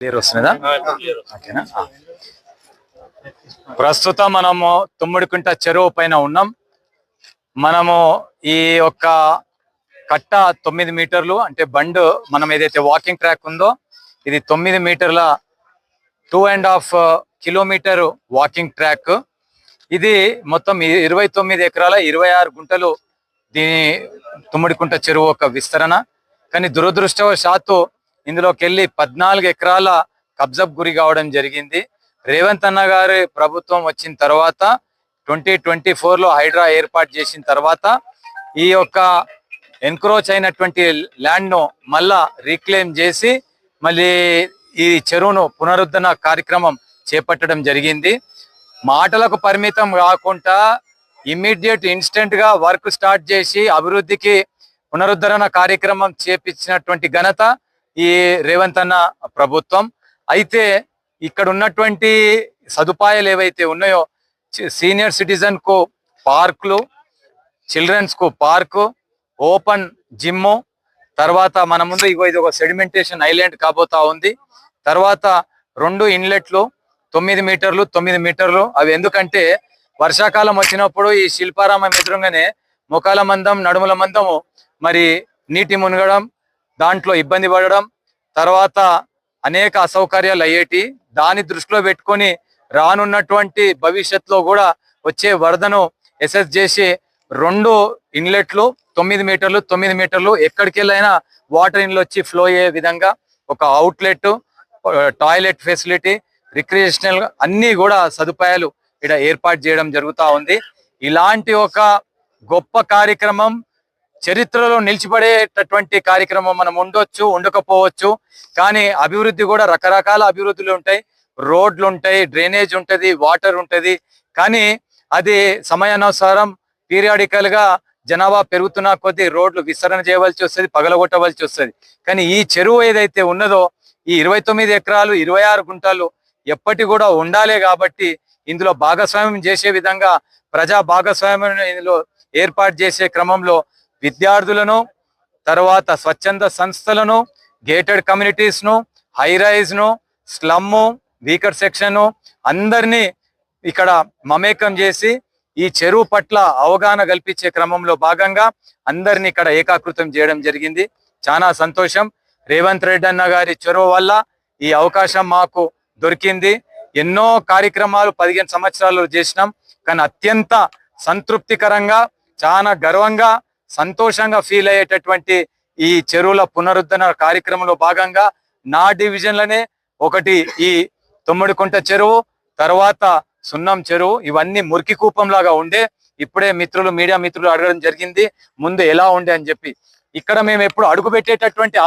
Clear వస్తున్నదా ఓకేనా. ప్రస్తుతం మనము తుమ్మిడికుంట చెరువు పైన ఉన్నాం. మనము ఈ యొక్క కట్ట తొమ్మిది మీటర్లు అంటే బండ్ మనం ఏదైతే వాకింగ్ ట్రాక్ ఉందో ఇది తొమ్మిది మీటర్ల two and half kilometre walking track ఇది మొత్తం ఇరవై తొమ్మిది ఎకరాల ఇరవై ఆరు గుంటలు దీని తుమ్మిడికుంట చెరువు ఒక విస్తరణ. కానీ దురదృష్టవశాత్తు ఇందులోకి వెళ్ళి పద్నాలుగు ఎకరాల కబ్జాకు గురి కావడం జరిగింది. రేవంత్ అన్న గారి ప్రభుత్వం వచ్చిన తర్వాత ట్వంటీ ట్వంటీ ఫోర్లో హైడ్రా ఏర్పాటు చేసిన తర్వాత ఈ యొక్క ఎన్క్రోచ్ అయినటువంటి ల్యాండ్ను మళ్ళా రీక్లెయిమ్ చేసి మళ్ళీ ఈ చెరువును పునరుద్ధరణ కార్యక్రమం చేపట్టడం జరిగింది. మాటలకు పరిమితం కాకుండా ఇమ్మీడియట్ ఇన్స్టెంట్గా వర్క్ స్టార్ట్ చేసి అభివృద్ధికి పునరుద్ధరణ కార్యక్రమం చేపించినటువంటి ఘనత ఈ రేవంత్ అన్న ప్రభుత్వం. అయితే ఇక్కడ ఉన్నటువంటి సదుపాయాలు ఏవైతే ఉన్నాయో సీనియర్ సిటిజన్కు పార్కులు చిల్డ్రన్స్కు పార్కు ఓపెన్ జిమ్ తర్వాత మన ముందు ఇగో ఇది ఒక సెడిమెంటేషన్ ఐలాండ్ కాబోతా ఉంది. తర్వాత రెండు ఇన్లెట్లు తొమ్మిది మీటర్లు తొమ్మిది మీటర్లు. అవి ఎందుకంటే వర్షాకాలం వచ్చినప్పుడు ఈ శిల్పారామం ఎదురుగానే ముఖాల మందం నడుముల మందము మరి నీటి మునగడం దాంట్లో ఇబ్బంది పడడం తర్వాత అనేక అసౌకర్యాలు అయ్యేటి దాని దృష్టిలో పెట్టుకొని రానున్నటువంటి భవిష్యత్తులో కూడా వచ్చే వరదను ఎసెస్ చేసి రెండు ఇన్లెట్లు తొమ్మిది మీటర్లు తొమ్మిది మీటర్లు ఎక్కడికెళ్ళైనా వాటర్ ఇన్లు వచ్చి ఫ్లో అయ్యే విధంగా ఒక అవుట్లెట్ టాయిలెట్ ఫెసిలిటీ రిక్రియేషనల్ అన్నీ కూడా సదుపాయాలు ఇక్కడ ఏర్పాటు చేయడం జరుగుతూ ఉంది. ఇలాంటి ఒక గొప్ప కార్యక్రమం చరిత్రలో నిలిచిపడేటటువంటి కార్యక్రమం మనం ఉండొచ్చు ఉండకపోవచ్చు. కానీ అభివృద్ధి కూడా రకరకాల అభివృద్ధులు ఉంటాయి. రోడ్లు ఉంటాయి డ్రైనేజ్ ఉంటుంది వాటర్ ఉంటుంది. కానీ అది సమయానుసారం పీరియాడికల్గా జనాభా పెరుగుతున్న కొద్దీ రోడ్లు విస్తరణ చేయవలసి వస్తుంది పగలగొట్టవలసి వస్తుంది. కానీ ఈ చెరువు ఏదైతే ఉన్నదో ఈ ఇరవై తొమ్మిది ఎకరాలు ఇరవై ఆరు గుంటలు ఎప్పటి కూడా ఉండాలి కాబట్టి ఇందులో భాగస్వామ్యం చేసే విధంగా ప్రజా భాగస్వామ్యం ఇందులో ఏర్పాటు చేసే క్రమంలో విద్యార్థులను తర్వాత స్వచ్ఛంద సంస్థలను గేటెడ్ కమ్యూనిటీస్ను హైరైజ్ను స్లమ్ము స్లమ్ వీకర్ సెక్షను అందరినీ ఇక్కడ మమేకం చేసి ఈ చెరువు పట్ల అవగాహన కల్పించే క్రమంలో భాగంగా అందరినీ ఇక్కడ ఏకాకృతం చేయడం జరిగింది. చాలా సంతోషం. రేవంత్ రెడ్డి అన్న గారి చొరవ వల్ల ఈ అవకాశం మాకు దొరికింది. ఎన్నో కార్యక్రమాలు పదిహేను సంవత్సరాలు చేసినాం. కానీ అత్యంత సంతృప్తికరంగా చాలా గర్వంగా సంతోషంగా ఫీల్ అయ్యేటటువంటి ఈ చెరువుల పునరుద్ధరణ కార్యక్రమంలో భాగంగా నా డివిజన్లనే ఒకటి ఈ తొమ్మిడికుంట చెరువు తర్వాత సున్నం చెరువు ఇవన్నీ మురికి కూపంలాగా ఉండే ఇప్పుడే మిత్రులు మీడియా మిత్రులు అడగడం జరిగింది ముందు ఎలా ఉండే అని చెప్పి. ఇక్కడ మేము ఎప్పుడు అడుగు పెట్టేటటువంటి